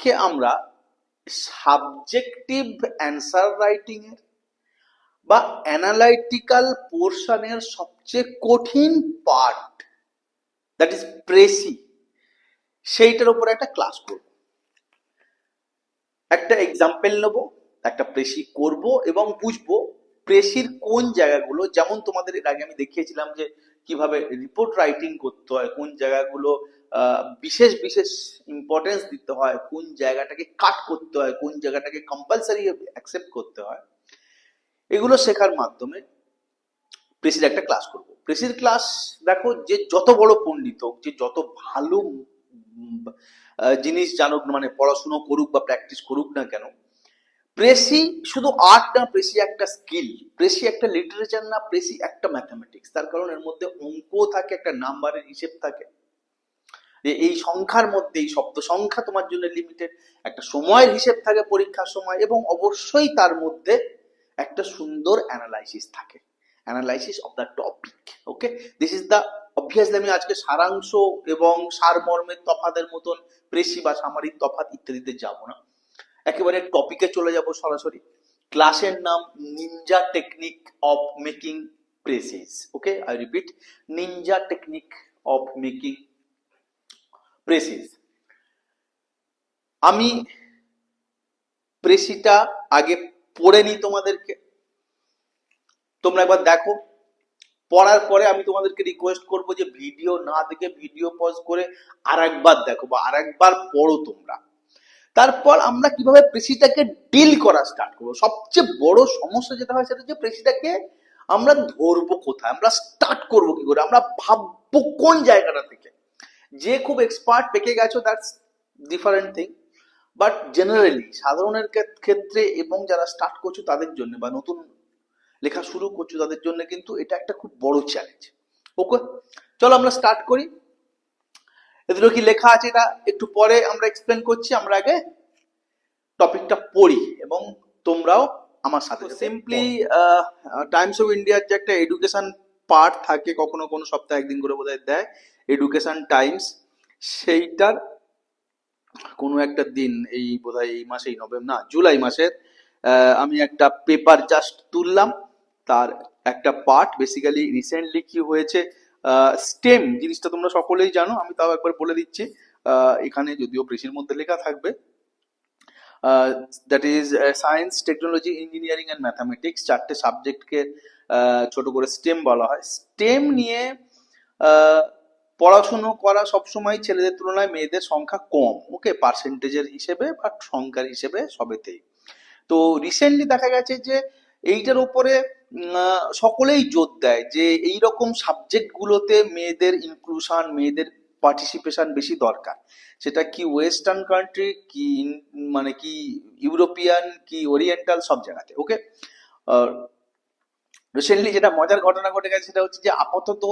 আজকে আমরা subjective answer writing এর বা অ্যানালাইটিক্যাল পোর্শনের সবচেয়ে কঠিন পার্ট দ্যাট ইজ প্রেসি সেইটার উপর একটা ক্লাস করব। একটা এক্সাম্পল নেব, একটা প্রেসি করব এবং বুঝব প্রেসির কোন জায়গাগুলো, যেমন তোমাদের এর আগে আমি দেখিয়েছিলাম যে কীভাবে রিপোর্ট রাইটিং করতে হয়, কোন জায়গাগুলো বিশেষ বিশেষ ইম্পর্টেন্স দিতে হয় কোন জায়গাটাকে কাট করতে হয়, কোন জায়গাটাকে কম্পালসারি অ্যাকসেপ্ট করতে হয়। এগুলো শেখার মাধ্যমে প্রেসির একটা ক্লাস করব। প্রেসির ক্লাস দেখো যে যত বড় পণ্ডিত হোক, যে যত ভালো জিনিস জানুক মানে পড়াশুনো করুক বা প্র্যাকটিস করুক না কেন, প্রেসি শুধু আর্ট না, প্রেসি একটা স্কিল প্রেসি একটা লিটারেচার না, প্রেসি একটা ম্যাথামেটিক্স তার কারণ এর মধ্যে অঙ্ক থাকে, একটা নাম্বারের হিসেব থাকে। যে এই সংখ্যার মধ্যে, এই শব্দ সংখ্যা তোমার জন্য লিমিটেড একটা সময়ের হিসেব থাকে পরীক্ষার সময় এবং অবশ্যই তার মধ্যে একটা সুন্দর অ্যানালাইসিস থাকে। Analysis of the topic okay this is the obviously আমি আজকে সারাংশ এবং সারমর্মের তফাতের মতন প্রেসি বা সামারিক তফাত ইত্যাদিতে যাব না। একেবারে টপিকে চলে যাব সরাসরি। ক্লাসের নাম ninja technique of making precis okay I repeat ninja technique of making precis আমি প্রেসিটা আগে পড়ে নিই তোমাদেরকে। তোমরা একবার দেখো। পড়ার পরে আমি তোমাদেরকে রিকোয়েস্ট করব যে ভিডিও না দেখে ভিডিও পজ করে আর একবার দেখো বা আর একবার পড়ো তোমরা। তারপর আমরা কীভাবে প্রেসিটাকে ডিল করা স্টার্ট করব? সবচেয়ে বড় সমস্যা যেটা হয় সেটা হচ্ছে প্রেসিটাকে আমরা ধরবো কোথায়? আমরা স্টার্ট করব কি করে? আমরা ভাববো কোন জায়গাটা থেকে? যে খুব এক্সপার্ট পেকে গেছো that's different thing but generally সাধারণের ক্ষেত্রে এবং যারা স্টার্ট করছ তাদের জন্য বা নতুন লেখা শুরু করছ তাদের জন্য কিন্তু এটা একটা খুব বড় চ্যালেঞ্জ ওকে চলো আমরা স্টার্ট করি। এদের কি লেখা আছে এটা? একটু পরে আমরা এক্সপ্লেন করছি আমরা আগে টপিকটা পড়ি এবং তোমরাও আমার সাথে সিম্পলি টাইমস অফ ইন্ডিয়ার যে একটা এডুকেশন পার্ট থাকে কখনো কোনো সপ্তাহে একদিন করে বোধহয় দেয় এডুকেশন টাইমস সেইটার কোনো একটা দিন এই বোধহয় এই মাসেই নভেম্বর, না, জুলাই মাসের আমি একটা পেপার জাস্ট তুললাম। তার একটা পার্ট বেসিক্যালি রিসেন্টলি কি হয়েছে স্টেম জিনিসটা তোমরা সকলেই জানো, আমি তাও একবার বলে দিচ্ছি। এখানে যদিও প্রেসির মধ্যে লেখা থাকবে। That is science technology engineering and mathematics চারটে সাবজেক্টকে ছোট করে স্টেম বলা হয়। স্টেম নিয়ে পড়াশুনো করা সবসময় ছেলেদের তুলনায় মেয়েদের সংখ্যা কম। ওকে পার্সেন্টেজের হিসেবে বা সংখ্যার হিসেবে সবেতেই। তো রিসেন্টলি দেখা গেছে যে এইটার উপরে সকলেই জোর দেয় যে এই রকম সাবজেক্টগুলোতে মেয়েদের ইনক্লুশন মেয়েদের পার্টিসিপেশন বেশি দরকার। সেটা কি ওয়েস্টার্ন কান্ট্রি কি মানে কি ইউরোপিয়ান, কি ওরিয়েন্টাল সব জায়গাতে ওকে রিসেন্টলি যেটা মজার ঘটনা ঘটে গেছে সেটা হচ্ছে যে আপাতত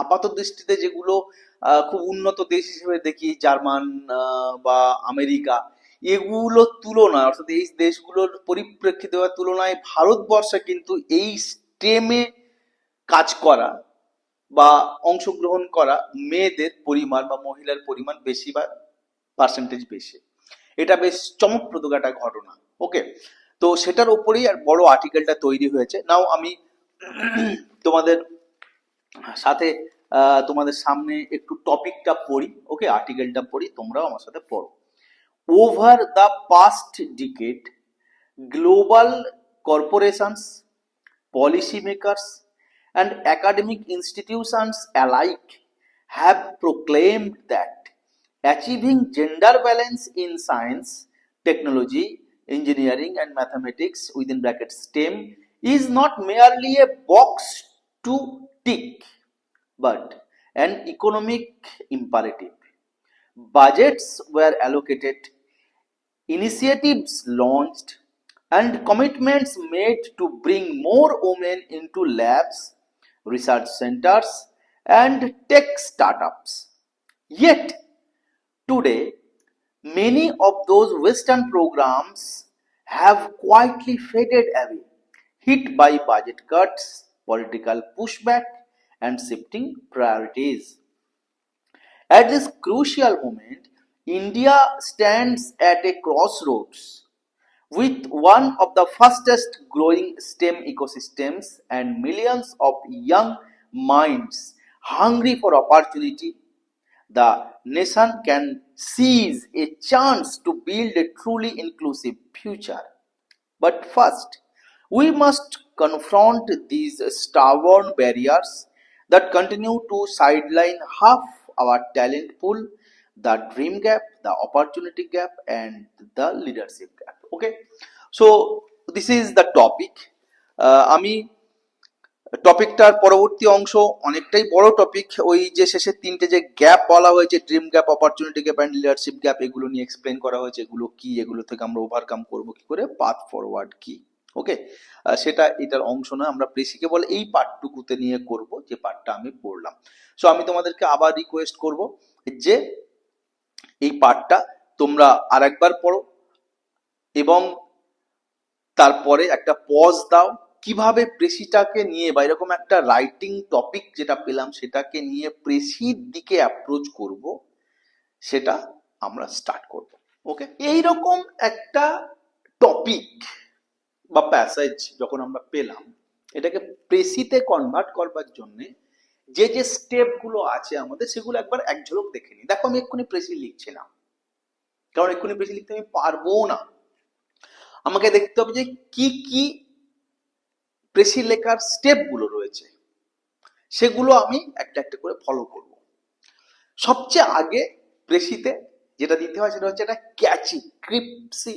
আপাত দৃষ্টিতে যেগুলো খুব উন্নত দেশ হিসেবে দেখি, জার্মান বা আমেরিকা এগুলোর তুলনায় অর্থাৎ এই দেশগুলোর পরিপ্রেক্ষিতে বা তুলনায় ভারতবর্ষে কিন্তু এই স্টেমে কাজ করা বা অংশগ্রহণ করা মেয়েদের পরিমাণ বা মহিলার পরিমাণ বেশি বা পার্সেন্টেজ বেশি। এটা বেশ চমকপ্রদ একটা ঘটনা ওকে তো সেটার উপরেই আর বড় আর্টিকেলটা তৈরি হয়েছে। নাও আমি তোমাদের সাথে তোমাদের সামনে একটু টপিকটা পড়ি, ওকে? আর্টিকেলটা পড়ি, তোমরাও আমার সাথে পড়ো। Over the past decade global corporations policy makers and academic institutions alike have proclaim that achieving gender balance in science technology engineering and mathematics within bracket STEM is not merely a box to tick but an economic imperative. Budgets were allocated initiatives launched and commitments made to bring more women into labs, research centers, and tech startups. Yet, today, many of those Western programs have quietly faded away, hit by budget cuts, political pushback, and shifting priorities. At this crucial moment, India stands at a crossroads with one of the fastest growing STEM ecosystems and millions of young minds hungry for opportunity, the nation can seize a chance to build a truly inclusive future. But first, we must confront these stubborn barriers that continue to sideline half our talent pool, the dream gap, the opportunity gap, and the leadership gap. Okay, so this is the topic. Uh, আমি টপিকটার পরবর্তী অংশ অনেকটাই বড় topic ওই যে শেষের তিনটে যে গ্যাপ বলা হয়েছে dream gap opportunity gap and leadership gap এগুলো নিয়ে এক্সপ্লেন করা হয়েছে এগুলো কি এগুলো থেকে আমরা ওভারকাম করব কি করে পাথ ফরওয়ার্ড কি ওকে সেটা এটার অংশ নয়, আমরা বেসিকে বলে এই পার্টটুকুতে নিয়ে করব যে পার্টটা আমি পড়লাম। সো আমি তোমাদেরকে আবার রিকোয়েস্ট করব যে এই পার্টটা তোমরা আরেকবার পড়ো এবং তারপরে একটা পজ দাও। কীভাবে প্রেসিটাকে নিয়ে বা এরকম একটা রাইটিং টপিক যেটা পেলাম সেটাকে নিয়ে প্রেসির দিকে অ্যাপ্রোচ করব, সেটা আমরা স্টার্ট করব। ওকে এইরকম একটা টপিক বা প্যাসেজ যখন আমরা পেলাম, এটাকে প্রেসিতে কনভার্ট করবার জন্য যে যে স্টেপগুলো আছে আমাদের, সেগুলো একবার এক ঝলক দেখে নিই। দেখো আমি এক্ষুনি প্রেসি লিখছি না কারণ এক্ষুনি প্রেসি লিখতে আমি পারব না। আমাকে দেখতে হবে যে কি কি প্রেসি লেখার স্টেপগুলো রয়েছে। সেগুলো আমি একটা একটা করে ফলো করব। সবচেয়ে আগে প্রেসিতে যেটা দিতে হয় সেটা হচ্ছে একটা ক্যাচি ক্রিপসি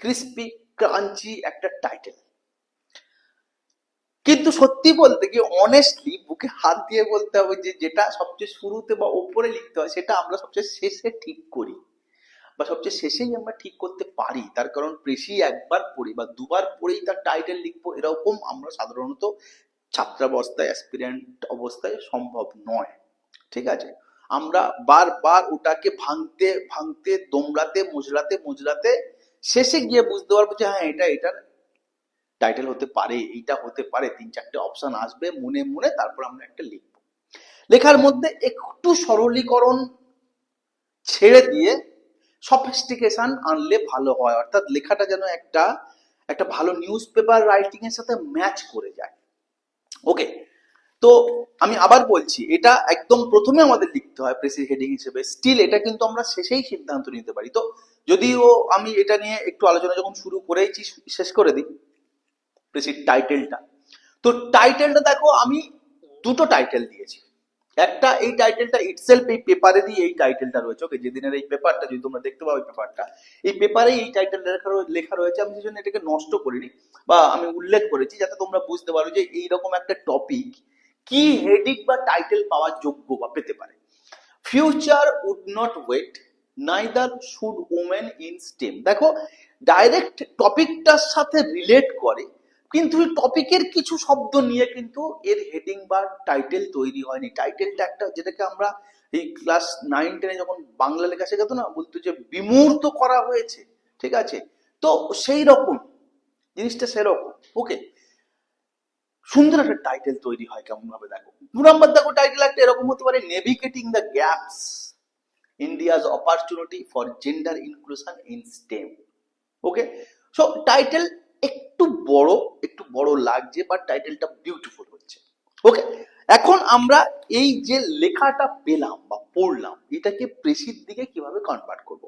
ক্রিস্পি ক্রাঞ্চি একটা টাইটেল কিন্তু সত্যি বলতে কি অনেস্টলি বুকে হাত দিয়ে বলতে হবে যে যেটা সবচেয়ে শুরুতে বা ওপরে লিখতে হয়, সেটা আমরা সবচেয়ে শেষে ঠিক করি। বা সবচেয়ে শেষেই আমরা ঠিক করতে পারি। তার কারণ বেশি একবার পড়ি বা দুবার পড়েই তার টাইটেল লিখব, এরকম আমরা সাধারণত ছাত্রাবস্থায় অ্যাসপিরিয়েন্ট অবস্থায় সম্ভব নয়। ঠিক আছে? আমরা বারবার ওটাকে ভাঙতে ভাঙতে, দোমড়াতে মোজরাতে মোজরাতে শেষে গিয়ে বুঝতে পারব যে হ্যাঁ এটা এটার টাইটেল হতে পারে, এইটা হতে পারে, তিন চারটে অপশন আসবে মনে মনে তারপর আমরা একটা লিখব। লেখার মধ্যে একটু সরলীকরণ ছেড়ে দিয়ে সফিস্টিকেশন আনলে ভালো হয়, অর্থাৎ লেখাটা যেন একটা একটা ভালো নিউজ পেপার রাইটিং এর সাথে ম্যাচ করে যায়। ওকে তো আমি আবার বলছি, এটা একদম প্রথমে আমাদের লিখতে হয় প্রেসি হেডিং হিসেবে। স্টিল এটা কিন্তু আমরা শেষেই সিদ্ধান্ত নিতে পারি। তো যদিও আমি এটা নিয়ে একটু আলোচনা যখন শুরু করেইছি শেষ করে দিই প্রেসির টাইটেলটা তো টাইটেলটা দেখো, আমি দুটো টাইটেল দিয়েছি। একটা এই টাইটেলটা ইটসেলফ এই পেপারে দিয়ে এই টাইটেলটা রয়েছে। ওকে যেদিনের এই পেপারটা যদি তোমরা দেখতে পাও এই পেপারটা এই পেপারে এই টাইটেল লেখা রয়েছে। আমি সেজন্য এটাকে নষ্ট করিনি বা আমি উল্লেখ করেছি, যাতে তোমরা বুঝতে পারো যে এইরকম একটা টপিক কি হেডিং বা টাইটেল পাওয়ার যোগ্য বা পেতে পারে। Future would not wait neither should women in STEM দেখো ডাইরেক্ট টপিকটার সাথে রিলেট করে, কিন্তু টপিকের কিছু শব্দ নিয়ে কিন্তু এর হেডিং বা টাইটেল তৈরি হয়নি। টাইটেলটা একটা, যেটাকে আমরা এই ক্লাস নাইন টেনে যখন বাংলা লেখা শেখাতো না, বলতো যে বিমূর্ত করা হয়েছে, ঠিক আছে? তো সেই রকম, জিনিসটা সেরকম ওকে সুন্দর একটা টাইটেল তৈরি হয় কেমন ভাবে দেখো? দু নম্বর দেখো টাইটেল একটা এরকম হতে পারে navigating the gaps India's opportunity for gender inclusion in STEM okay so title একটু বড় একটু বড় লাগছে বাট টাইটেলটা বিউটিফুল হচ্ছে। ওকে এখন আমরা এই যে লেখাটা পেলাম বা পড়লাম, এটাকে প্রেসির দিকে কীভাবে কনভার্ট করব?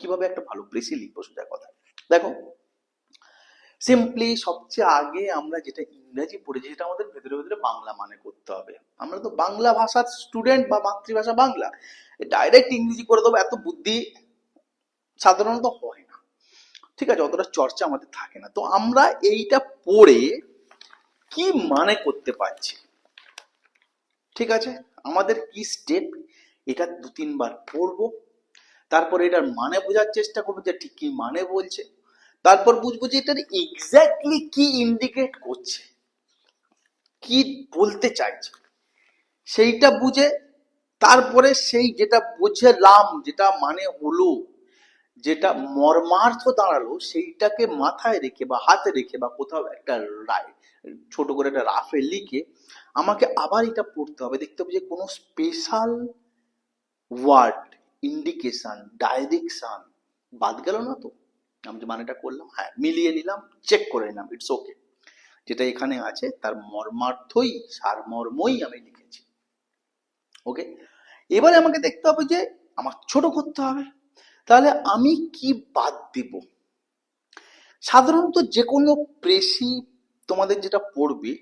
কীভাবে একটা ভালো প্রেসি লিখব সোজা কথা? দেখো সিম্পলি সবচেয়ে আগে আমরা যেটা ইংরেজি পড়েছি সেটা আমাদের ভেতরে ভেতরে বাংলা মানে করতে হবে। আমরা তো বাংলা ভাষার স্টুডেন্ট বা মাতৃভাষা বাংলা। ডাইরেক্ট ইংরেজি করে দেবো, এত বুদ্ধি সাধারণত হয় না। ঠিক আছে, অতটা চর্চা আমাদের থাকে না। তো আমরা এইটা পড়ে কি মানে করতে পারছি? ঠিক আছে, আমাদের কি স্টেপ এটা দু তিনবার পড়ব। তারপরে এটার মানে বোঝার চেষ্টা করব যে ঠিক কি মানে বলছে। তারপর বুঝব যে এটার এক্স্যাক্টলি কি ইন্ডিকেট করছে, কি বলতে চাইছে। সেইটা বুঝে তারপরে সেই যেটা বুঝলাম, যেটা মানে হলো, যেটা মর্মার্থ দাঁড়াল, সেইটাকে মাথায় রেখে বা হাতে রেখে বা কোথাও একটা রায়, ছোট করে একটা রাফে লিখে আমাকে আবার এটা পড়তে হবে। দেখতে হবে যে কোনো স্পেশাল ওয়ার্ড ইন্ডিকেশন ডাইরেকশন বাদ গেল না তো? আমি যে মানেটা করলাম হ্যাঁ মিলিয়ে নিলাম চেক করে নিলাম ইটস ওকে যেটা এখানে আছে, তার মর্মার্থই, সারমর্মই আমি লিখেছি। ওকে এবারে আমাকে দেখতে হবে যে, আমার ছোট করতে হবে। তাহলে আমি কি বাদ দিব? সাধারণত যে কোনো প্রেসি তোমাদের যেটা পড়বে,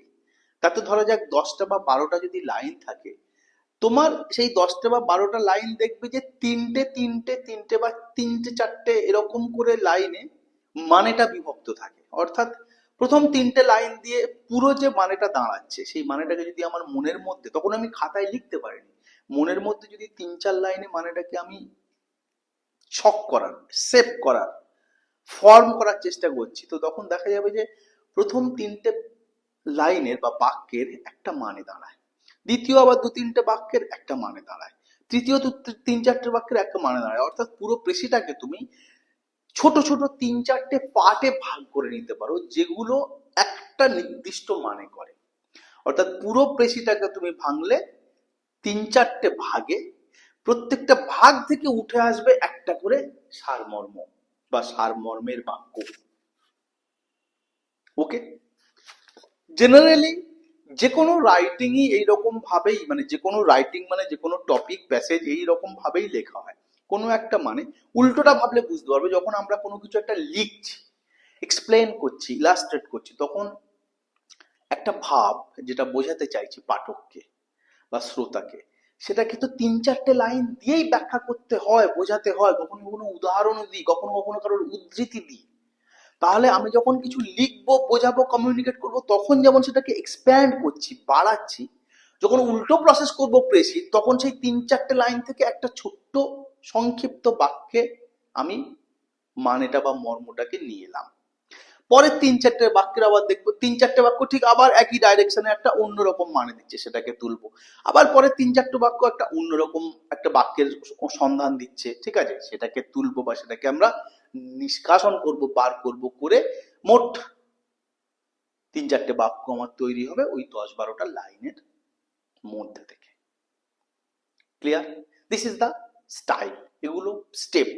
তাতে ধরা যাক দশটা বা বারোটা যদি লাইন থাকে তোমার সেই দশটা বা বারোটা লাইন দেখবে যে তিনটে তিনটে তিনটে বা তিনটে, চারটে এরকম করে লাইনে মানেটা বিভক্ত থাকে। অর্থাৎ প্রথম তিনটে লাইন দিয়ে পুরো যে মানেটা দাঁড়াচ্ছে, সেই মানেটাকে যদি আমার মনের মধ্যে, তখন আমি খাতায় লিখতে পারিনি, মনের মধ্যে যদি তিন, চার লাইনে মানেটাকে আমি ছক করার সেভ করার ফর্ম করার চেষ্টা করছি, তো তখন দেখা যাবে যে প্রথম তিনটে লাইনের বা বাক্যের একটা মানে দাঁড়ায়। দ্বিতীয় আবার দু তিনটে বাক্যের একটা মানে দাঁড়ায়। তৃতীয় দু তিন চারটে বাক্যের একটা মানে দাঁড়ায়। অর্থাৎ পুরো পেশিটাকে তুমি ছোট ছোট তিন চারটে পার্টে ভাগ করে নিতে পারো, যেগুলো একটা নির্দিষ্ট মানে করে। অর্থাৎ পুরো পেশিটাকে তুমি ভাঙলে তিন চারটে ভাগে, প্রত্যেকটা ভাগ থেকে উঠে আসবে একটা করে সারমর্ম বা সারমর্মের বাক্য। ওকে? জেনারেলি যে কোনো রাইটিংই এইরকম ভাবেই মানে যে কোনো রাইটিং মানে যে কোনো টপিক প্যাসেজ এইরকম ভাবেই লেখা হয়। কোনো একটা মানে উল্টোটা ভাবলে বুঝতে পারবে, যখন আমরা কোনো কিছু একটা লিখছি এক্সপ্লেন করছি ইলাস্ট্রেট করছি, তখন একটা ভাব যেটা বোঝাতে চাইছি পাঠককে বা শ্রোতাকে সেটা কিন্তু তিন চারটে লাইন দিয়েই ব্যাখ্যা করতে হয়, বোঝাতে হয়, কখনো কখনো উদাহরণও দিই, কখনো কখনো কারোর উদ্ধৃতি দিই। তাহলে আমি যখন কিছু লিখব, বোঝাবো কমিউনিকেট করব, তখন যেমন সেটাকে এক্সপ্যান্ড করছি, বাড়াচ্ছি, যখন উল্টো প্রসেস করব প্রেসি তখন সেই তিন চারটে লাইন থেকে একটা ছোট্ট সংক্ষিপ্ত বাক্যে আমি মানেটা বা মর্মটাকে নিয়ে এলাম। পরের তিন চারটে বাক্যের আবার দেখব, তিন চারটে বাক্য ঠিক আবার একই ডাইরেকশনে একটা অন্যরকম মানে দিচ্ছে, সেটাকে তুলবো। আবার পরে তিন চারটে বাক্য একটা অন্যরকম একটা বাক্যের সন্ধান দিচ্ছে, ঠিক আছে? সেটাকে তুলবো বা সেটাকে আমরা নিষ্কাশন করব, বার করব করে মোট তিন চারটে বাক্য আমার তৈরি হবে ওই দশ বারোটা লাইনের মধ্যে থেকে। Clear this is the style এগুলো স্টেপ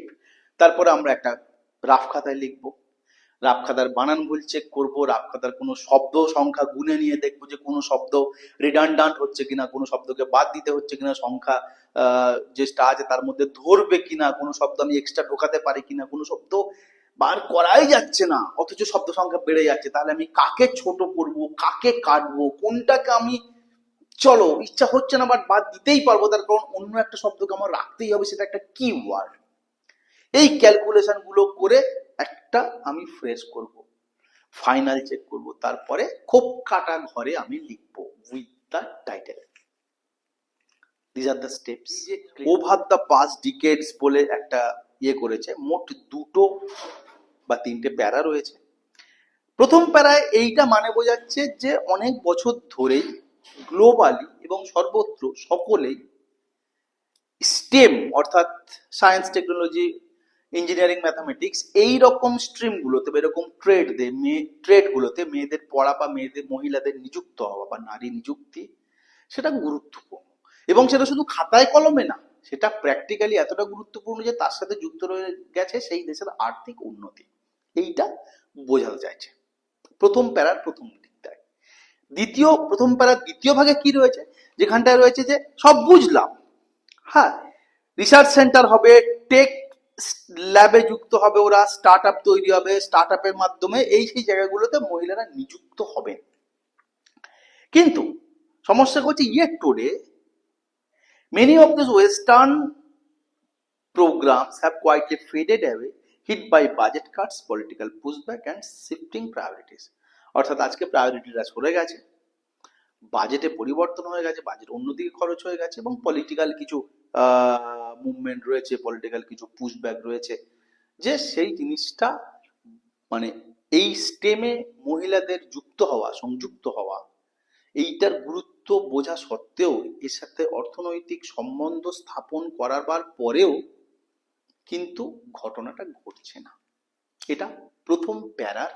তারপরে আমরা একটা রাফ খাতায় লিখব। রাফ খাতার বানান ভুল চেক করব রাফ খাতার কোনো শব্দ সংখ্যা গুনে নিয়ে দেখব যে কোনো শব্দ রিডান্ডান্ট হচ্ছে কিনা কোনো শব্দকে বাদ দিতে হচ্ছে কিনা সংখ্যা আহ, যেটা আছে তার মধ্যে ধরবে কিনা কোনো শব্দ আমি এক্সট্রা ঢোকাতে পারি কিনা কোনো শব্দ বার করাই যাচ্ছে না অথচ শব্দ সংখ্যা বেড়ে যাচ্ছে। তাহলে আমি কাকে ছোট করব কাকে কাটবো কোনটাকে আমি চলো ইচ্ছা হচ্ছে না বাট বাদ দিতেই পারব তার কারণ অন্য একটা শব্দকে আমার রাখতেই হবে সেটা একটা কি ওয়ার্ড এই ক্যালকুলেশনগুলো করে একটা আমি ফ্রেশ করব। ফাইনাল চেক করব। তারপরে খুব কাটা ঘরে আমি লিখব with the title this R the steps over the past decades বলে একটা ইয়ে করেছে মোট দুটো বা তিনটে প্যারা রয়েছে। প্রথম প্যারায় এইটা মানে বোঝাচ্ছে যে অনেক বছর ধরেই গ্লোবালি এবং সর্বত্র সকলেই স্টেম অর্থাৎ সায়েন্স টেকনোলজি ইঞ্জিনিয়ারিং ম্যাথামেটিক্স এই রকম স্ট্রিমগুলোতে বা এরকম ট্রেড দে মেয়ে ট্রেডগুলোতে মেয়েদের পড়া বা মেয়েদের, মহিলাদের নিযুক্ত হওয়া বা নারী নিযুক্তি, সেটা গুরুত্বপূর্ণ। এবং সেটা শুধু খাতায় কলমে না, সেটা প্র্যাকটিক্যালি এতটা গুরুত্বপূর্ণ যে তার সাথে যুক্ত রয়ে গেছে সেই দেশের আর্থিক উন্নতি। এইটা বোঝাতে চাইছে প্রথম প্যারার প্রথম দিকটায়। দ্বিতীয়, প্রথম প্যারার দ্বিতীয় ভাগে কি রয়েছে? যেখানটায় রয়েছে যে সব বুঝলাম। হ্যাঁ রিসার্চ সেন্টার হবে টেক ল্যাবে যুক্ত হবে ওরা স্টার্ট আপ তৈরি হবে স্টার্ট আপের মাধ্যমে এই সেই জায়গাগুলোতে মহিলারা নিযুক্ত হবেন কিন্তু সমস্যা হচ্ছে yet today many of this western programs have quietly faded away, hit by budget cuts, political pushback, and shifting priorities. অর্থাৎ আজকে প্রায়োরিটিটা সরে গেছে বাজেটে পরিবর্তন হয়ে গেছে বাজেট অন্যদিকে খরচ হয়ে গেছে এবং পলিটিক্যাল কিছু মুভমেন্ট রয়েছে পলিটিক্যাল কিছু পুশব্যাক রয়েছে। যে সেই জিনিসটা মানে এই স্টেমে মহিলাদের যুক্ত হওয়া, সংযুক্ত হওয়া, এইটার গুরুত্ব বোঝা সত্ত্বেও এর সাথে অর্থনৈতিক সম্বন্ধ স্থাপন করার পরেও কিন্তু ঘটনাটা ঘটছে না। এটা প্রথম প্যারার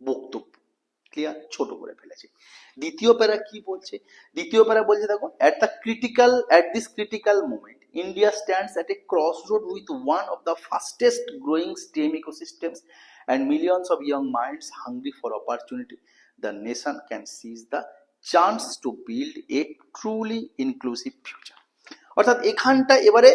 বক্তব্য। ক্লিয়ার ছোট করে ফেলেছে। দ্বিতীয় প্যারা কি বলছে? দ্বিতীয় প্যারা বলছে, দেখো at the critical at this critical movement India stands at a cross road with one of the fastest growing STEM ecosystems and millions of young minds hungry for opportunity the nation can seize the chance to build a truly inclusive future অর্থাৎ এখানটা এবারে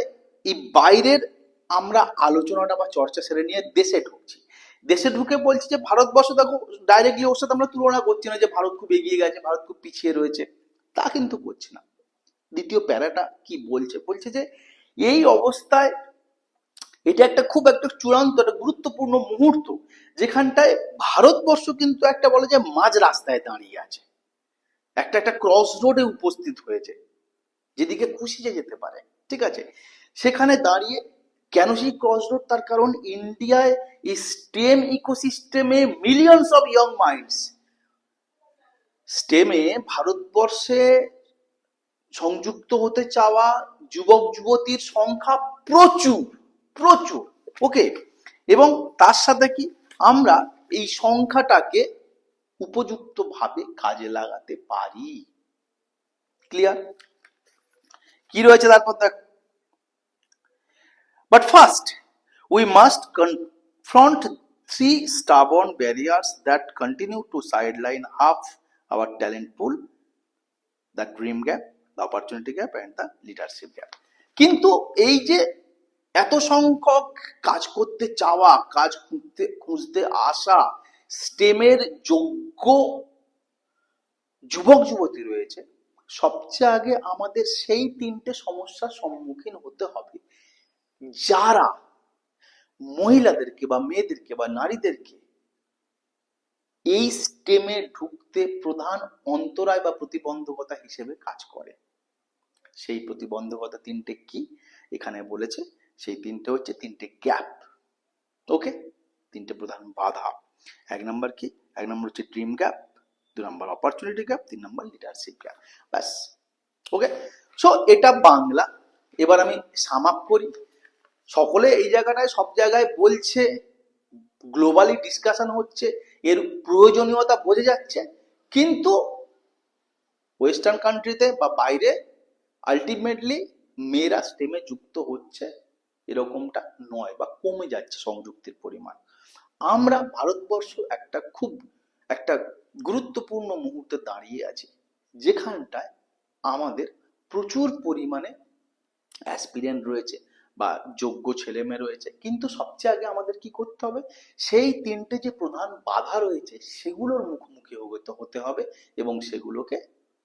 এই বাইরের আমরা আলোচনাটা বা চর্চা সেরে নিয়ে দেশে ঢুকছি। দেশে ঢুকে বলছি যে, ভারতবর্ষ দেখো ডাইরেক্টলি ওর সাথে আমরা তুলনা করছি না যে, ভারত খুব এগিয়ে গেছে, ভারত খুব পিছিয়ে রয়েছে। তা কিন্তু করছে না। দ্বিতীয় প্যারাটা কি বলছে? বলছে যে, এই অবস্থায় এটা একটা খুব একটা চূড়ান্ত, একটা গুরুত্বপূর্ণ মুহূর্ত, যেখানটায় ভারতবর্ষ কিন্তু একটা বলে যে, মাঝ রাস্তায় দাঁড়িয়ে আছে। একটা একটা ক্রস রোডে উপস্থিত হয়েছে, যেদিকে খুশি যে যেতে পারে, ঠিক আছে? সেখানে দাঁড়িয়ে কেন সেই ক্রস রোড তার কারণ ইন্ডিয়ায় স্টেম ইকোসিস্টেমে মিলিয়নস অফ ইয়ং মাইন্ডস স্টেমে ভারতবর্ষে সংযুক্ত হতে চাওয়া যুবক যুবতীর সংখ্যা প্রচুর প্রচুর। ওকে এবং তার সাথে কি? আমরা এই সংখ্যাটাকে উপযুক্তভাবে কাজে লাগাতে পারি। ক্লিয়ার কি রয়েছে তারপর দেখ but first we must confront three stubborn barriers that continue to sideline half our talent pool the dream gap the opportunity gap and the leadership gap কিন্তু এই যে এত সংখ্যক কাজ করতে চাওয়া কাজ খুঁজতে খুঁজতে আসা স্টেমের যোগ্য যুবক যুবতী রয়েছে সবচেয়ে আগে আমাদের সেই তিনটে সমস্যার সম্মুখীন হতে হবে যারা মহিলাদেরকে বা মেয়েদেরকে বা নারীদেরকে এই স্টেমে ঢুকতে প্রধান অন্তরায় বা প্রতিবন্ধকতা হিসেবে কাজ করে। সেই প্রতিবন্ধকতা তিনটে কি? এখানে বলেছে, সেই তিনটে হচ্ছে তিনটে গ্যাপ ওকে তিনটে প্রধান বাধা। এক নম্বর কি? এক নম্বর হচ্ছে ড্রিম গ্যাপ দু নম্বর অপরচুনিটি গ্যাপ তিন নম্বর লিডারশিপ গ্যাপ ব্যাস ওকে সো এটা বাংলা। এবার আমি সামাপ করি। সকলে এই জায়গাটায়, সব জায়গায় বলছে গ্লোবালি ডিসকাশন হচ্ছে, এর প্রয়োজনীয়তা বোঝা যাচ্ছে, কিন্তু ওয়েস্টার্ন কান্ট্রিতে বা বাইরে আলটিমেটলি মেয়েরা স্টেমে যুক্ত হচ্ছে এরকমটা নয় বা কমে যাচ্ছে সংযুক্তির পরিমাণ। আমরা ভারতবর্ষ একটা খুব, একটা গুরুত্বপূর্ণ মুহূর্তে দাঁড়িয়ে আছি, যেখানটায় আমাদের প্রচুর পরিমাণে অ্যাসপিরিয়েন্ট রয়েছে। বা যোগ্য ছেলে মেয়ে রয়েছে। কিন্তু সবচেয়ে আগে আমাদের কি করতে হবে? সেই তিনটে যে প্রধান বাধা রয়েছে, সেগুলোর মুখোমুখি হতে হবে এবং সেগুলোকে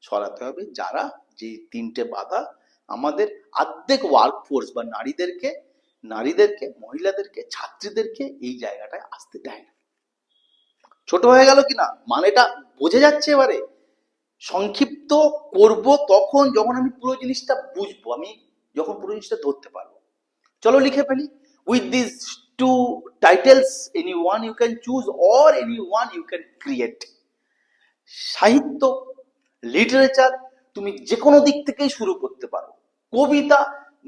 সরাতে হবে। যারা যে তিনটে বাধা আমাদের আর্ধেক ওয়ার্কফোর্স বা নারীদেরকে নারীদেরকে, মহিলাদেরকে, ছাত্রীদেরকে এই জায়গাটায় আসতে দেয় না। ছোট হয়ে গেল কি না মানেটা বোঝা যাচ্ছে এবারে। সংক্ষিপ্ত করব তখন যখন আমি পুরো জিনিসটা বুঝব, আমি যখন পুরো জিনিসটা ধরতে পারব। চলো লিখে ফেলি with this two titles any one you can choose or any one you can create সাহিত্য লিটারেচার তুমি যে কোনো দিক থেকেই শুরু করতে পারো। কবিতা,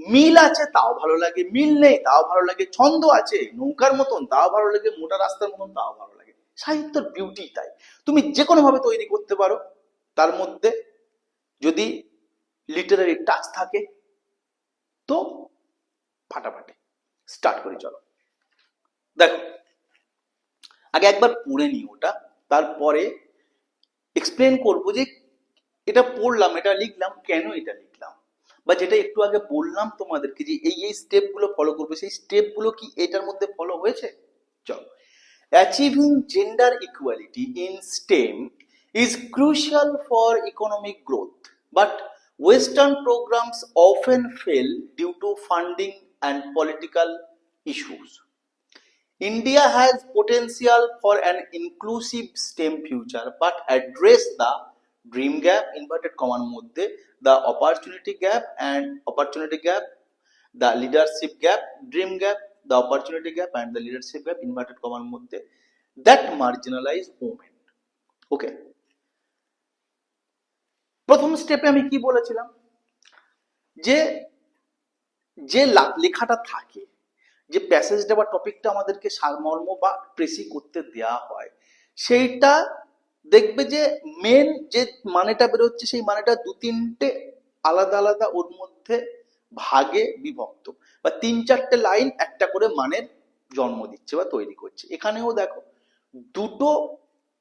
মিল আছে, তাও ভালো লাগে। মিল নেই, তাও ভালো লাগে। ছন্দ আছে, নৌকার মতন, তাও ভালো লাগে। মোটা রাস্তার মতন, তাও ভালো লাগে। সাহিত্যের বিউটি তাই। তুমি যে কোনো ভাবে তৈরি করতে পারো। তার মধ্যে যদি লিটারারি টাচ থাকে, তো ফাটাফাটি। স্টার্ট করি, চলো। দেখো, আগে একবার পড়ে নিই ওটা, তারপরে এক্সপ্লেন করব যে এটা পড়লাম, এটা লিখলাম, কেন এটা লিখলাম? বা যেটা একটু আগে বললাম তোমাদেরকে যে এই এই স্টেপগুলো ফলো করবে, সেই স্টেপগুলো কি এটার মধ্যে ফলো হয়েছে? চলো। Achieving gender equality in STEM is crucial for economic growth but western programs often fail due to funding and political issues India has potential for an inclusive STEM future, but address the dream gap, inverted comma মধ্যে the opportunity gap and opportunity gap, the leadership gap, dream gap, the opportunity gap and the leadership gap, inverted comma মধ্যে that marginalize women. Okay. প্রথম স্টেপে আমি কি বলেছিলাম যে যে লেখাটা থাকে, যে প্যাসেজটা বা টপিকটা আমাদেরকে সারমর্ম বা প্রেসি করতে দেয়া হয়, সেইটা দেখবে যে মেন যে মানেটা বেরোচ্ছে, সেই মানেটা দু তিনটে আলাদা আলাদা ওর মধ্যে ভাগে বিভক্ত বা তিন চারটে লাইন একটা করে মানের জন্ম দিচ্ছে বা তৈরি করছে। এখানেও দেখো, দুটো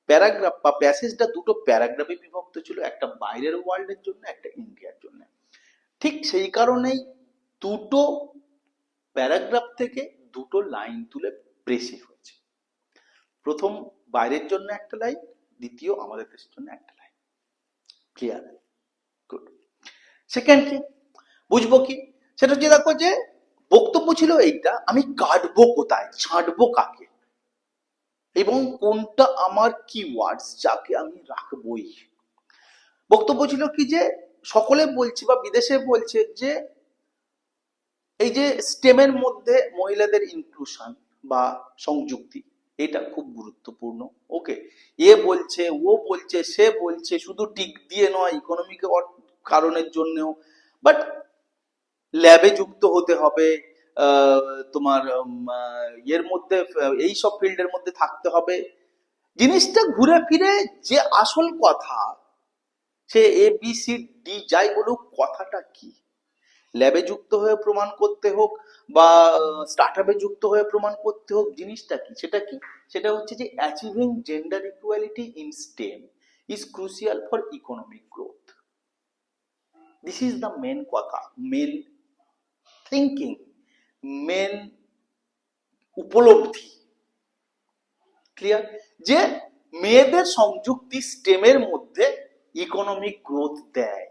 প্যারাগ্রাফ বা প্যাসেজটা দুটো প্যারাগ্রাফে বিভক্ত ছিল, একটা বাইরের ওয়ার্ল্ডের জন্য, একটা ইন্ডিয়ার জন্য। ঠিক সেই কারণেই দুটো প্যারাগ্রাফ থেকে দুটো লাইন তুলে প্রেসি হয়েছে। প্রথম বাইরের জন্য একটা লাইন, দ্বিতীয় আমাদের দেশের জন্য একটা লাইন। ক্লিয়ার গুড সেকেন্ড কি? বুঝব কি? সেটা হচ্ছে দেখো যে বক্তব্য ছিল এইটা, আমি কাটবো কোথায়? ছাঁটবো কাকে? এবং কোনটা আমার কিওয়ার্ডস যাকে আমি রাখবই? বক্তব্য ছিল কি যে সকলে বলছে বা বিদেশে বলছে যে এই যে স্টেমের মধ্যে মহিলাদের ইনক্লুশন বা সংযুক্তি, এটা খুব গুরুত্বপূর্ণ। ওকে এ বলছে, ও বলছে, সে বলছে, শুধু টিক দিয়ে নয় ইকোনমিক কারণের জন্যও। বাট ল্যাবে যুক্ত হতে হবে তোমার এর মধ্যে, এই সব ফিল্ডের মধ্যে থাকতে হবে। জিনিসটা ঘুরে ফিরে যে আসল কথা, সে এ বি সি ডি যাই বলুক, কথাটা কি? ল্যাবে যুক্ত হয়ে প্রমাণ করতে হোক বা স্টার্ট আপে যুক্ত হয়ে প্রমাণ করতে হোক, জিনিসটা কি? সেটা কি? সেটা হচ্ছে যে achieving gender equality in STEM is crucial for economic growth this is the main কথা মেন থিঙ্কিং মেন উপলব্ধি ক্লিয়ার যে মেয়েদের সংযুক্তি স্টেমের মধ্যে ইকোনমিক গ্রোথ দেয়।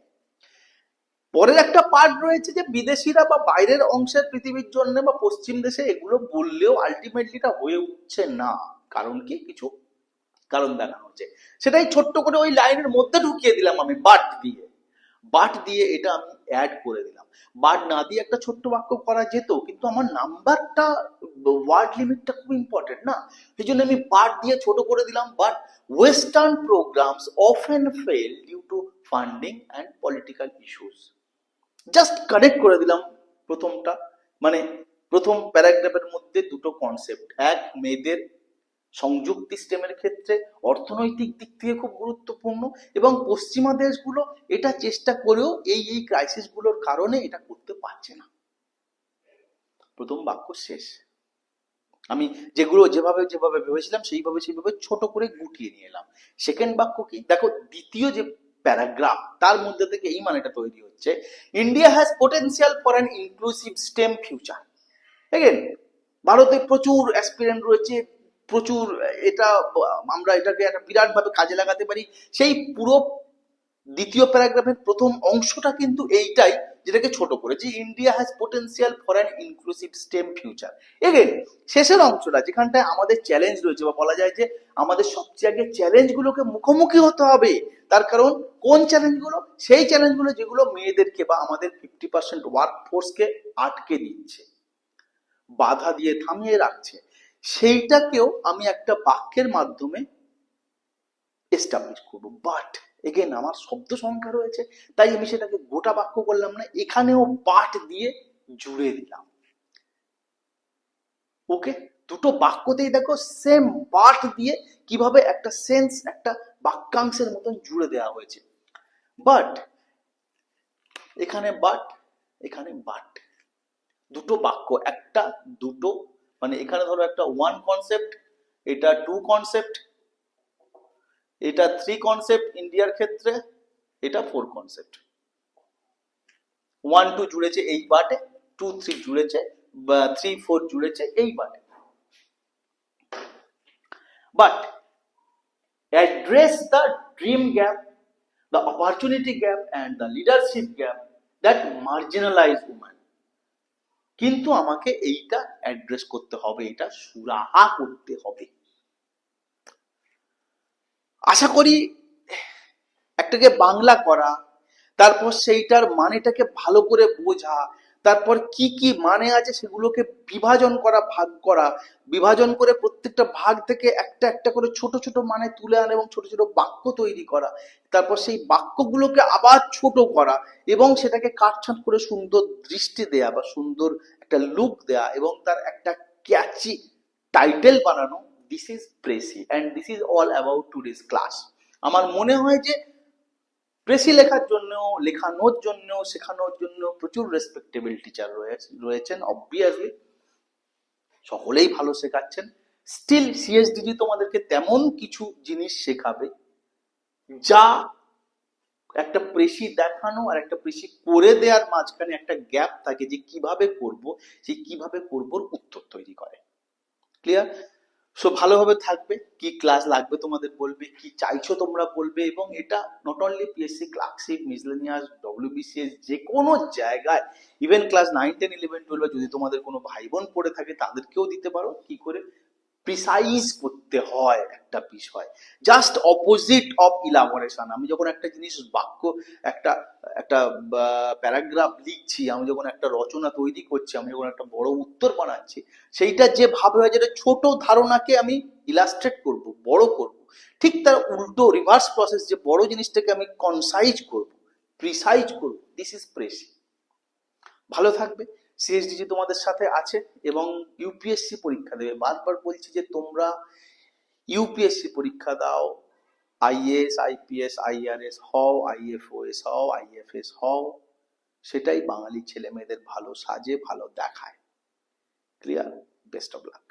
পরের একটা পার্ট রয়েছে যে বিদেশিরা বা বাইরের অংশের পৃথিবীর জন্য বা পশ্চিম দেশে এগুলো বললেও আলটিমেটলি এটা হয়ে উঠছে না। কারণ কি? কিছু কারণ দেখানো হচ্ছে। সেটাই ছোট্ট করে ওই লাইনের মধ্যে ঢুকিয়ে দিলাম আমি বাট দিয়ে। বাট দিয়ে এটা আমি অ্যাড করে দিলাম। বাট না দিয়ে একটা ছোট্ট বাক্য করা যেত, কিন্তু আমার নাম্বারটা ওয়ার্ড লিমিটটা খুব ইম্পর্টেন্ট না? সেই জন্য আমি বাট দিয়ে ছোট করে দিলাম but western programs often fail due to funding and political issues just connect করে দিলাম প্রথমটা। মানে প্রথম প্যারাগ্রাফের মধ্যে দুটো কনসেপ্ট এক, মেয়েদের সংযুক্তি স্টেমের ক্ষেত্রে অর্থনৈতিক দিক থেকে খুব গুরুত্বপূর্ণ এবং পশ্চিমা দেশগুলো এটা চেষ্টা করেও এই এই ক্রাইসিসগুলোর কারণে এটা করতে পারছে না। প্রথম বাক্য শেষ। আমি যেগুলো যেভাবে যেভাবে ভেবেছিলাম, সেইভাবে সেইভাবে ছোট করে গুটিয়ে নিয়ে এলাম। সেকেন্ড বাক্য কি? দেখো, দ্বিতীয় যে প্যারাগ্রাফ। তার মধ্যে থেকে এই মানেটা তৈরি হচ্ছে, India has potential for an inclusive STEM future again ভারতে প্রচুর অ্যাসপিরেন্ট রয়েছে, প্রচুর এটা, আমরা এটাকে একটা বিরাটভাবে কাজে লাগাতে পারি। সেই পুরো দ্বিতীয় প্যারাগ্রাফের প্রথম অংশটা কিন্তু এইটাই। যেটাকে ছোট করে, যে India has potential for an inclusive STEM future again শেষের অংশটা, যেখানটায় আমাদের চ্যালেঞ্জ রয়েছে, বা বলা যায় যে আমাদের সবচেয়ে আগে চ্যালেঞ্জগুলোকে মুখোমুখি হতে হবে। তার কারণ, কোন চ্যালেঞ্জগুলো সেই চ্যালেঞ্জগুলো যেগুলো মেয়েদেরকে বা আমাদের ফিফটি পার্সেন্ট ওয়ার্ক ফোর্সকে আটকে দিচ্ছে, বাধা দিয়ে থামিয়ে রাখছে, সেইটাকেও আমি একটা বাক্যের মাধ্যমে এস্টাবলিশ করব। বাট এগেন আমার শব্দ সংখ্যা রয়েছে, তাই আমি সেটাকে গোটা বাক্য করলাম না, এখানেও বাট দিয়ে জুড়ে দিলাম। ওকে দুটো বাক্যতেই দেখো সেম বাট দিয়ে কীভাবে একটা সেন্স একটা বাক্যাংশের মতন জুড়ে দেওয়া হয়েছে। বাট এখানে বাট এখানে বাট দুটো বাক্য, একটা, দুটো মানে এখানে ধরো একটা ওয়ান কনসেপ্ট এটা টু কনসেপ্ট এটা থ্রি কনসেপ্ট ইন্ডিয়ার ক্ষেত্রে এটা ফোর কনসেপ্ট ওয়ান টু জুড়েছে এই বাটে টু থ্রি জুড়েছে বা থ্রি ফোর জুড়েছে এই বাটে। But address the dream gap, the opportunity gap and the leadership gap that marginalize woman কিন্তু আমাকে এইটা অ্যাড্রেস করতে হবে এটা সুরাহা করতে হবে। আশা করি একটাকে বাংলা করা, তারপর সেইটার মানেটাকে ভালো করে বোঝা, তারপর কি কি মানে আছে সেগুলোকে বিভাজন করা, ভাগ করা, বিভাজন করে প্রত্যেকটা ভাগ থেকে একটা একটা করে ছোট ছোট মানে তুলে আনা এবং ছোট ছোট বাক্য তৈরি করা, তারপর সেই বাক্যগুলোকে আবার ছোট করা এবং সেটাকে কাটছাঁট করে সুন্দর দৃষ্টি দেয়া বা সুন্দর একটা লুক দেয়া এবং তার একটা ক্যাচি টাইটেল বানানো this is precis and this is all about today's class আমার মনে হয় যে প্রেসি লেখার জন্য লেখানোর জন্য শেখানোর জন্য প্রচুর রেসপেক্টেবল টিচার রয়েছে, রয়েছেন অবভিয়াসলি সকলেই ভালো শেখাচ্ছেন। স্টিল সিএসডিজি তোমাদেরকে তেমন কিছু জিনিস শেখাবে যা একটা প্রেসি দেখানো আর একটা প্রেসি করে দেওয়ার মাঝখানে একটা গ্যাপ থাকে যে কীভাবে করব সেই কীভাবে করব উত্তর তৈরি করে। ক্লিয়ার সো ভালোভাবে থাকবে, কি ক্লাস লাগবে তোমাদের বলবে, কি চাইছো তোমরা বলবে, এবং এটা not only PSC clerkship miscellaneous WBCS যে কোনো জায়গায় even class nine ten eleven টুয়েলভে যদি তোমাদের কোনো ভাই বোন পড়ে থাকে, তাদেরকেও দিতে পারো, কি করে? প্রিসাইজ করতে হয় একটা বিষয়। জাস্ট অপোজিট অফ ইলাবোরেশন আমি যখন একটা জিনিস বাক্য, একটা একটা প্যারাগ্রাফ লিখছি, আমি যখন একটা রচনা তৈরি করছি, আমি যখন একটা বড় উত্তর বানাচ্ছি, সেইটা যে ভাবে হয়, যেটা ছোট ধারণাকে আমি ইলাস্ট্রেট করব, বড় করব, ঠিক তার উল্টো রিভার্স প্রসেস যে বড় জিনিসটাকে আমি কনসাইজ করব প্রিসাইজ করব দিস ইজ প্রেসি ভালো থাকবে। সিএসডিজি তোমাদের সাথে আছে এবং ইউপিএসসি পরীক্ষা দেবে, বারবার বলছি যে তোমরা ইউপিএসসি পরীক্ষা দাও। আইএস আইপিএস আইআরএস হও আইএফওএস হও আইএফএস হও। সেটাই বাঙালি ছেলে মেয়েদের ভালো সাজে, ভালো দেখায়। Clear best of luck